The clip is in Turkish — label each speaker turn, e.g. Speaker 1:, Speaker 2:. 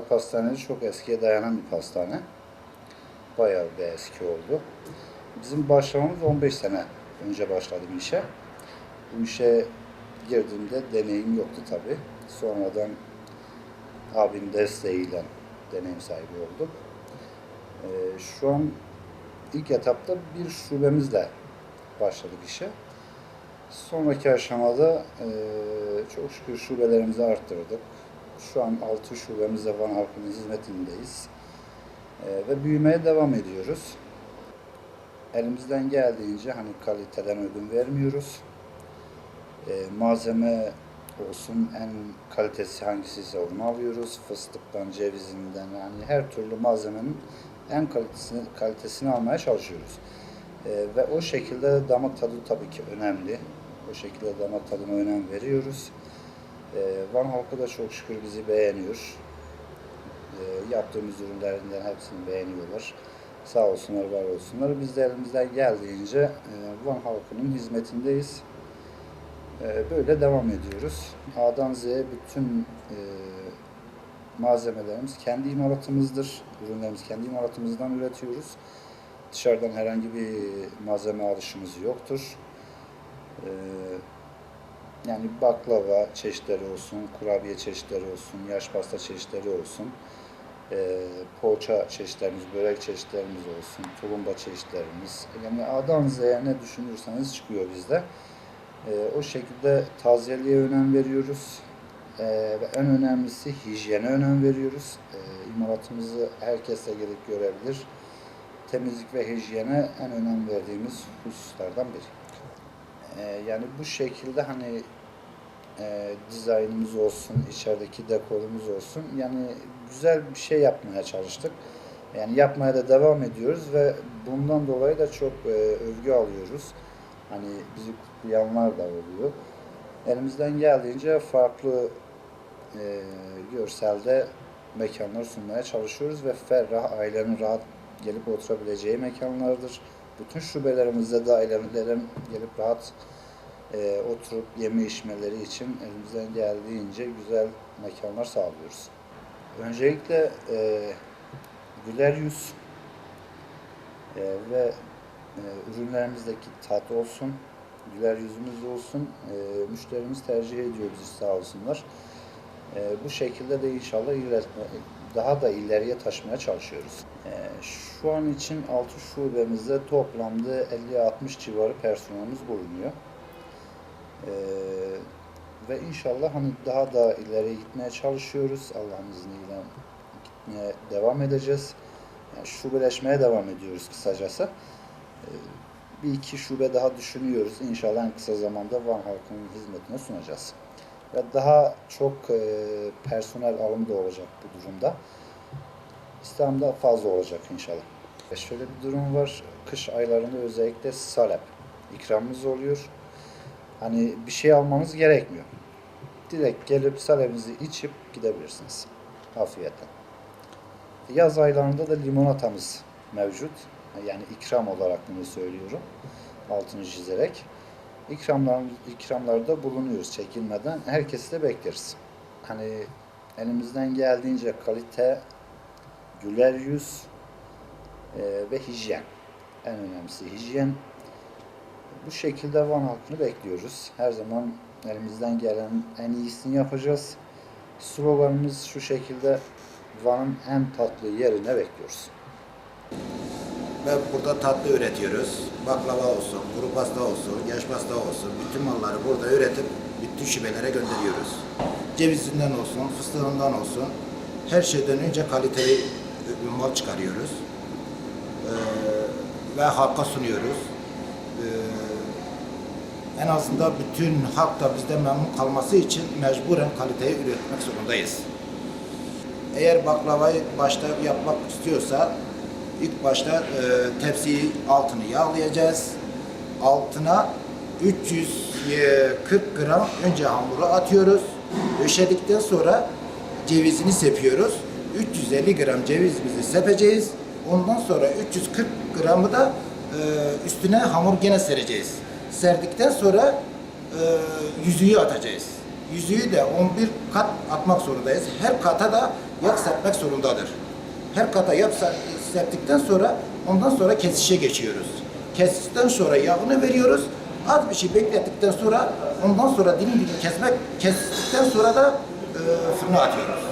Speaker 1: pastanesi çok eskiye dayanan bir pastane. Bayağı bir eski oldu. Bizim başlamamız 15 sene önce başladım işe. Bu işe girdiğimde deneyim yoktu tabi. Sonradan abim desteğiyle deneyim sahibi oldum. Ee, şu an ilk etapta bir şubemizle başladık işe. Sonraki aşamada e, çok şükür şubelerimizi arttırdık. Şu an 6 şubemizde Van halkının hizmetindeyiz. E, ve büyümeye devam ediyoruz. Elimizden geldiğince hani kaliteden ödün vermiyoruz. E, malzeme olsun en kalitesi hangisiyse onu alıyoruz. Fıstıktan, cevizinden yani her türlü malzemenin en kalitesini, kalitesini almaya çalışıyoruz. Ee, ve o şekilde damak tadı tabii ki önemli. O şekilde damak tadına önem veriyoruz. Ee, Van halkı da çok şükür bizi beğeniyor. Ee, yaptığımız ürünlerinden hepsini beğeniyorlar. Sağ olsunlar, var olsunlar. Biz de elimizden geldiğince e, Van halkının hizmetindeyiz. Ee, böyle devam ediyoruz. A'dan Z'ye bütün e, malzemelerimiz kendi imalatımızdır. Ürünlerimizi kendi imalatımızdan üretiyoruz. Dışarıdan herhangi bir malzeme alışımız yoktur. Ee, yani baklava çeşitleri olsun, kurabiye çeşitleri olsun, yaş pasta çeşitleri olsun, ee, poğaça çeşitlerimiz, börek çeşitlerimiz olsun, tulumba çeşitlerimiz. Yani A'dan Z'ye ne düşünürseniz çıkıyor bizde. Ee, o şekilde tazeliğe önem veriyoruz. Ee, ve en önemlisi hijyene önem veriyoruz. Ee, imalatımızı herkes de gelip görebilir. Temizlik ve hijyene en önem verdiğimiz hususlardan biri. Ee, yani bu şekilde hani e, dizaynımız olsun, içerideki dekorumuz olsun. Yani güzel bir şey yapmaya çalıştık. Yani yapmaya da devam ediyoruz ve bundan dolayı da çok e, övgü alıyoruz. Hani bizi kutlayanlar da oluyor. Elimizden geldiğince farklı e, görselde mekanlar sunmaya çalışıyoruz ve ferrah, ailenin rahat gelip oturabileceği mekanlardır. Bütün şubelerimizde de ailelerin gelip rahat e, oturup yeme içmeleri için elimizden geldiğince güzel mekanlar sağlıyoruz. Öncelikle e, güler yüz e, ve e, ürünlerimizdeki tat olsun, güler yüzümüz olsun, e, müşterimiz tercih ediyor bizi sağ olsunlar. E, bu şekilde de inşallah ilerletme, daha da ileriye taşımaya çalışıyoruz. E, şu an için 6 şubemizde toplamda 50-60 civarı personelimiz bulunuyor. E, ve inşallah hani daha da ileriye gitmeye çalışıyoruz. Allah'ın izniyle gitmeye devam edeceğiz. Yani şubeleşmeye devam ediyoruz kısacası. E, bir iki şube daha düşünüyoruz. İnşallah en kısa zamanda Van halkının hizmetine sunacağız. Ve daha çok e, personel alımı da olacak bu durumda. İstanbul'da fazla olacak inşallah. E şöyle bir durum var. Kış aylarında özellikle salep ikramımız oluyor. Hani bir şey almanız gerekmiyor. Direkt gelip salepinizi içip gidebilirsiniz. Afiyetle. Yaz aylarında da limonatamız mevcut. Yani ikram olarak bunu söylüyorum. Altını çizerek. İkramlar, ikramlarda bulunuyoruz çekinmeden. Herkesi de bekleriz. Hani elimizden geldiğince kalite, güler yüz e, ve hijyen. En önemlisi hijyen. Bu şekilde Van halkını bekliyoruz. Her zaman elimizden gelen en iyisini yapacağız. Sloganımız şu şekilde Van'ın en tatlı yerine bekliyoruz.
Speaker 2: Ve burada tatlı üretiyoruz. Baklava olsun, kuru pasta olsun, yaş pasta olsun. Bütün malları burada üretip bütün şubelere gönderiyoruz. Cevizinden olsun, fıstığından olsun. Her şeyden önce kaliteli mal çıkarıyoruz. Ee, ve halka sunuyoruz. Ee, en azından bütün halk da bizden memnun kalması için mecburen kaliteyi üretmek zorundayız. Eğer baklavayı başta yapmak istiyorsa ilk başta e, tepsiyi altını yağlayacağız. Altına 340 gram önce hamuru atıyoruz. Döşedikten sonra cevizini sepiyoruz. 350 gram cevizimizi sepeceğiz. Ondan sonra 340 gramı da e, üstüne hamur gene sereceğiz. Serdikten sonra e, yüzüğü atacağız. Yüzüğü de 11 kat atmak zorundayız. Her kata da yağ serpmek zorundadır. Her kata yağ serptikten sonra ondan sonra kesişe geçiyoruz. Kesişten sonra yağını veriyoruz. Az bir şey beklettikten sonra ondan sonra dilim dilim kesmek kestikten sonra da e, fırına atıyoruz.